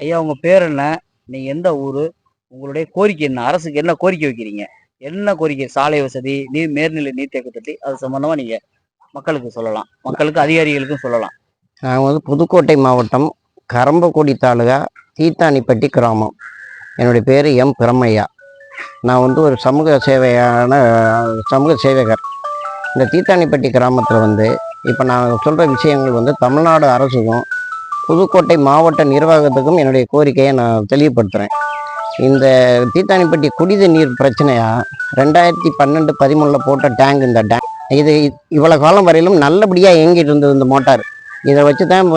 ஐயா உங்க பேர் என்ன? நீ எந்த ஊரு? உங்களுடைய கோரிக்கை என்ன? அரசுக்கு என்ன கோரிக்கை வைக்கிறீங்க? என்ன கோரிக்கை? சாலை வசதி நீர் மேல்நிலை நீர்த்தேக்க தொட்டி அது சம்பந்தமா நீங்க மக்களுக்கு சொல்லலாம். மக்களுக்கு அதிகாரிகளுக்கும் சொல்லலாம். நான் வந்து புதுக்கோட்டை மாவட்டம் கரம்பக்குடி தாலுகா தீத்தானிப்பட்டி கிராமம். என்னுடைய பேர் எம். பிரம்மையா நான் வந்து ஒரு சமூக சேவையான சமூக சேவகர். இந்த தீத்தானிப்பட்டி கிராமத்தில் வந்து இப்போ நான் சொல்கிற விஷயங்கள் வந்து தமிழ்நாடு அரசுக்கும் புதுக்கோட்டை மாவட்ட நிர்வாகத்துக்கும் என்னுடைய கோரிக்கையை நான் தெளிவுபடுத்துகிறேன் இந்த தீத்தானிப்பட்டி குடித நீர் பிரச்சனையாக ரெண்டாயிரத்தி பன்னெண்டு பதிமூணில் போட்ட டேங்க் இந்த டேங்க் இது இவ்வளோ காலம் வரையிலும் நல்லபடியாக இயங்கிட்டு இருந்தது இந்த மோட்டார். இதை வச்சு தான்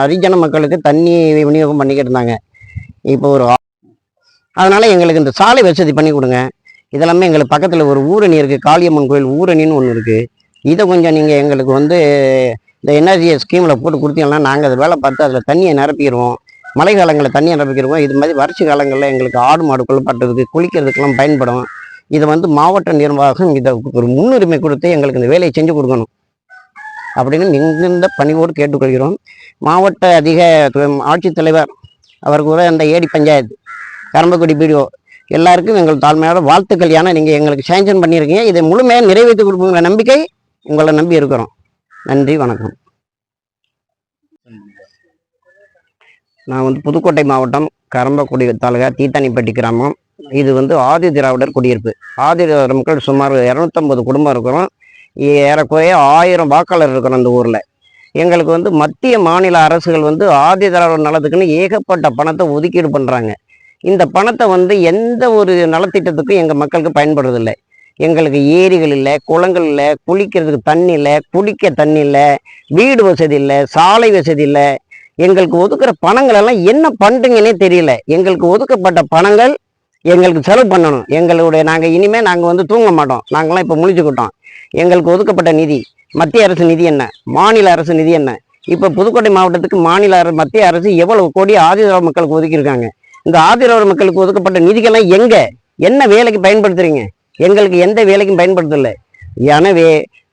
ஹரிஜன மக்களுக்கு தண்ணி விநியோகம் பண்ணிக்கிட்டு இருந்தாங்க. இப்போ ஒரு அதனால் எங்களுக்கு இந்த சாலை வசதி பண்ணி கொடுங்க. இதெல்லாமே எங்களுக்கு பக்கத்தில் ஒரு ஊரணி இருக்குது காளியம்மன் கோயில் ஊரணின்னு ஒன்று இருக்குது இதை கொஞ்சம் நீங்கள் எங்களுக்கு வந்து இந்த என்ஆர்ஜிஎஸ் ஸ்கீமில் போட்டு கொடுத்தீங்கன்னா நாங்கள் அதை வேலை பார்த்து அதில் தண்ணியை நிரப்பிடுவோம். மழை காலங்களில் தண்ணியை நிரப்பிக்கிறோம் இது மாதிரி வறட்சி காலங்களில் எங்களுக்கு ஆடு மாடு கொல்லப்பட்டதுக்கு குளிக்கிறதுக்கெல்லாம் பயன்படும். இதை வந்து மாவட்ட நிர்வாகம் இதை ஒரு முன்னுரிமை கொடுத்து எங்களுக்கு இந்த வேலையை செஞ்சு கொடுக்கணும். அப்படின்னு மிகுந்த பணிவோடு கேட்டுக்கொள்கிறோம். மாவட்ட அதிக ஆட்சித்தலைவர் அவர் கூட அந்த ஏடி பஞ்சாயத்து கரம்பக்குடி பிடிஓ எல்லாருக்கும் எங்கள் தாழ்மையான வாழ்த்துக்கள். ஏன்னா நீங்கள் எங்களுக்கு சேங்ஷன் பண்ணியிருக்கீங்க. இதை முழுமையாக நிறைவேற்றி கொடுப்போங்கிற நம்பிக்கை உங்களை நம்பி இருக்கிறோம். நன்றி வணக்கம். நான் வந்து புதுக்கோட்டை மாவட்டம் கரம்பக்குடி தாலுகா தீத்தானிப்பட்டி கிராமம். இது வந்து ஆதி திராவிடர் குடியிருப்பு. ஆதி திராவிடர் மக்கள் சுமார் இரநூத்தம்பது குடும்பம் இருக்கிறோம். ஏறக்குறைய ஆயிரம் வாக்காளர் இருக்கிறோம் அந்த ஊரில். எங்களுக்கு வந்து மத்திய மாநில அரசுகள் வந்து ஆதி திராவிடர் நலத்துக்குன்னு ஏகப்பட்ட பணத்தை ஒதுக்கீடு பண்ணுறாங்க இந்த பணத்தை வந்து எந்த ஒரு நலத்திட்டத்துக்கும் எங்கள் மக்களுக்கு பயன்படுறதில்லை. எங்களுக்கு ஏரிகள் இல்லை குளங்கள் இல்லை குளிக்கிறதுக்கு தண்ணி இல்லை குடிக்க தண்ணி இல்லை வீடு வசதி இல்லை சாலை வசதி இல்லை. எங்களுக்கு ஒதுக்குற பணங்கள் எல்லாம் என்ன பண்ணுறீங்கன்னே தெரியல. எங்களுக்கு ஒதுக்கப்பட்ட பணங்கள் எங்களுக்கு செலவு பண்ணணும். எங்களுடைய நாங்கள் இனிமேல் நாங்கள் வந்து தூங்க மாட்டோம். நாங்களாம் இப்போ முழிச்சுக்கிட்டோம். எங்களுக்கு ஒதுக்கப்பட்ட நிதி மத்திய அரசு நிதி என்ன? மாநில அரசு நிதி என்ன? இப்போ புதுக்கோட்டை மாவட்டத்துக்கு மாநில அரசு மத்திய அரசு எவ்வளவு கோடி ஆதிதிராவிட மக்களுக்கு ஒதுக்கியிருக்காங்க? இந்த ஆதிதிராவிட மக்களுக்கு ஒதுக்கப்பட்ட நிதிகள்லாம் எங்கே? என்ன வேலைக்கு பயன்படுத்துறீங்க? எங்களுக்கு எந்த வேலைக்கும் பயன்படுத்தலை எனவே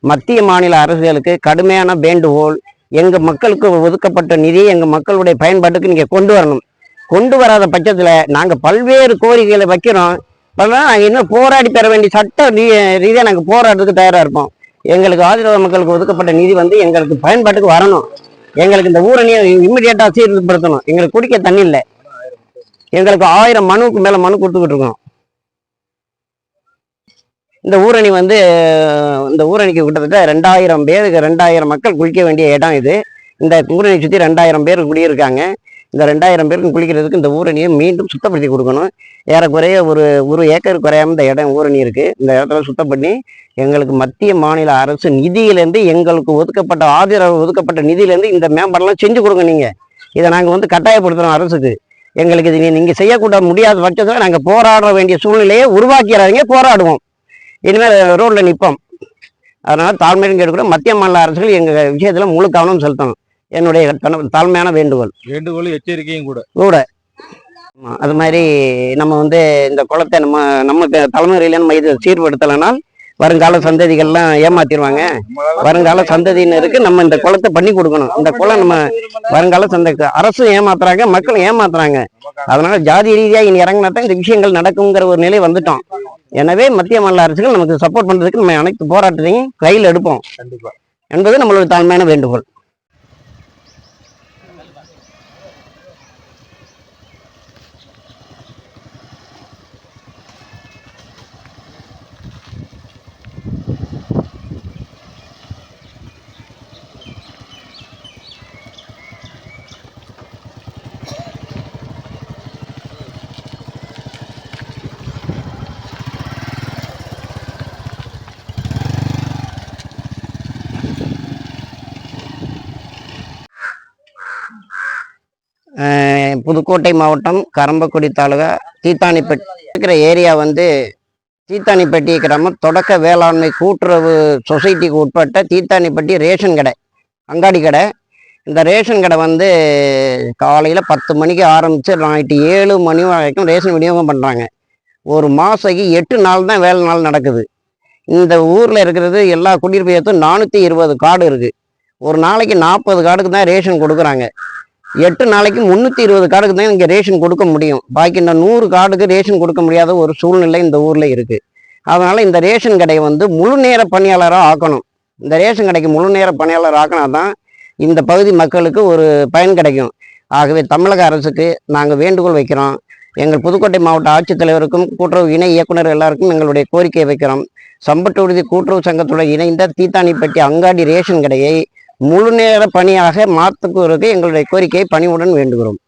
மத்திய மாநில அரசுகளுக்கு கடுமையான வேண்டுகோள் எங்கள் மக்களுக்கு ஒதுக்கப்பட்ட நிதியை எங்கள் மக்களுடைய பயன்பாட்டுக்கு நீங்கள் கொண்டு வரணும். கொண்டு வராத பட்சத்தில் நாங்கள் பல்வேறு கோரிக்கைகளை வைக்கிறோம். நாங்கள் இன்னும் போராடி பெற வேண்டிய சட்ட ரீ ரீதியாக நாங்கள் போராடுறதுக்கு தயாராக இருப்போம். எங்களுக்கு ஆதரவு மக்களுக்கு ஒதுக்கப்பட்ட நிதி வந்து எங்களுக்கு பயன்பாட்டுக்கு வரணும். எங்களுக்கு இந்த ஊரணியை இம்மிடியேட்டாக சீர்படுத்தணும் எங்களுக்கு குடிக்க தண்ணி இல்லை. எங்களுக்கு ஆயிரம் மனுவுக்கு மேலே மனு கொடுத்துக்கிட்டு இருக்கோம். இந்த ஊரணி வந்து இந்த ஊரணிக்கு கிட்டத்தட்ட ரெண்டாயிரம் பேருக்கு ரெண்டாயிரம் மக்கள் குளிக்க வேண்டிய இடம் இது. இந்த ஊரணி சுற்றி ரெண்டாயிரம் பேர் குடியிருக்காங்க. இந்த ரெண்டாயிரம் பேருக்கு குளிக்கிறதுக்கு இந்த ஊரணியை மீண்டும் சுத்தப்படுத்தி கொடுக்கணும். ஏறக்குறைய ஒரு ஒரு ஏக்கர் குறையாம இந்த இடம் ஊரணி இருக்குது இந்த இடத்துல சுத்தம் பண்ணி எங்களுக்கு மத்திய மாநில அரசு நிதியிலேருந்து எங்களுக்கு ஒதுக்கப்பட்ட ஆதரவு ஒதுக்கப்பட்ட நிதியிலேருந்து இந்த மேம்பாடெல்லாம் செஞ்சு கொடுங்க நீங்கள் இதை நாங்கள் வந்து கட்டாயப்படுத்துகிறோம் அரசுக்கு. எங்களுக்கு இது நீங்கள் செய்யக்கூட முடியாத பட்சத்தில் நாங்கள் போராட வேண்டிய சூழ்நிலையை உருவாக்கிறாங்க போராடுவோம். இனிமேல் ரோட்ல நிற்போம் அதனால தாழ்மையும் கேட்டுக்கிறோம் மத்திய மாநில அரசுகள் எங்க விஷயத்துல முழு கவனம் செலுத்தணும். என்னுடைய தாழ்மையான வேண்டுகோள். வேண்டுகோள் எச்சரிக்கையும் கூட. கூட. அது மாதிரி நம்ம வந்து இந்த குளத்தை நம்ம நம்ம தலைமுறையில நம்ம இதை சீர்படுத்தலைனால் வருங்கால சந்ததிகள்லாம் ஏமாத்திடுவாங்க வருங்கால சந்ததியினருக்கு நம்ம இந்த குளத்தை பண்ணி கொடுக்கணும். இந்த குளம் நம்ம வருங்கால சந்தை அரசும் ஏமாத்துறாங்க மக்களும் ஏமாத்துறாங்க. அதனால ஜாதி ரீதியா இனி இறங்கினா தான் இந்த விஷயங்கள் நடக்குங்கிற ஒரு நிலை வந்துட்டோம். எனவே மத்திய மாநில அரசுகள் நமக்கு சப்போர்ட் பண்றதுக்கு நம்ம அனைத்து போராட்டத்தையும் கையில் எடுப்போம். கண்டிப்பா. என்பது நம்மளோட தாழ்மையான வேண்டுகோள். புதுக்கோட்டை மாவட்டம் கரம்பக்குடி தாலுகா தீத்தானிப்பட்டி இருக்கிற ஏரியா வந்து தீத்தானிப்பட்டி கிராமம். தொடக்க வேளாண்மை கூட்டுறவு சொசைட்டிக்கு உட்பட்ட தீத்தானிப்பட்டி ரேஷன் கடை அங்காடி கடை. இந்த ரேஷன் கடை வந்து காலையில் பத்து மணிக்கு ஆரம்பித்து நைட்டு ஏழு மணி வரைக்கும் ரேஷன் விநியோகம் பண்ணுறாங்க ஒரு மாதத்துக்கு எட்டு நாள் தான் வேலை நாள் நடக்குது. இந்த ஊரில் இருக்கிறது எல்லா குடியிருப்பு நானூற்றி இருபது காடு இருக்குது ஒரு நாளைக்கு நாற்பது காடுக்கு தான் ரேஷன் கொடுக்குறாங்க. எட்டு நாளைக்கு முந்நூற்றி இருபது கார்டுக்கு தான் இங்கே ரேஷன் கொடுக்க முடியும். பாக்கி இந்த நூறு கார்டுக்கு ரேஷன் கொடுக்க முடியாத ஒரு சூழ்நிலை இந்த ஊரில் இருக்குது அதனால் இந்த ரேஷன் கடையை வந்து முழு நேர பணியாளராக ஆக்கணும். இந்த ரேஷன் கடைக்கு முழு நேர பணியாளர் ஆக்கினா தான் இந்த பகுதி மக்களுக்கு ஒரு பயன் கிடைக்கும். ஆகவே தமிழக அரசுக்கு நாங்கள் வேண்டுகோள் வைக்கிறோம். எங்கள் புதுக்கோட்டை மாவட்ட ஆட்சித்தலைவருக்கும் கூட்டுறவு இணை இயக்குனர் எல்லாருக்கும் எங்களுடைய கோரிக்கையை வைக்கிறோம். சம்பட்டு உறுதி கூட்டுறவு சங்கத்துடன் இணைந்த தீத்தானிப்பட்டி அங்காடி ரேஷன் கடையை முழு நேர பணியாக மாற்றுவதற்கு எங்களுடைய கோரிக்கையை பணிவுடன் வேண்டுகிறோம்.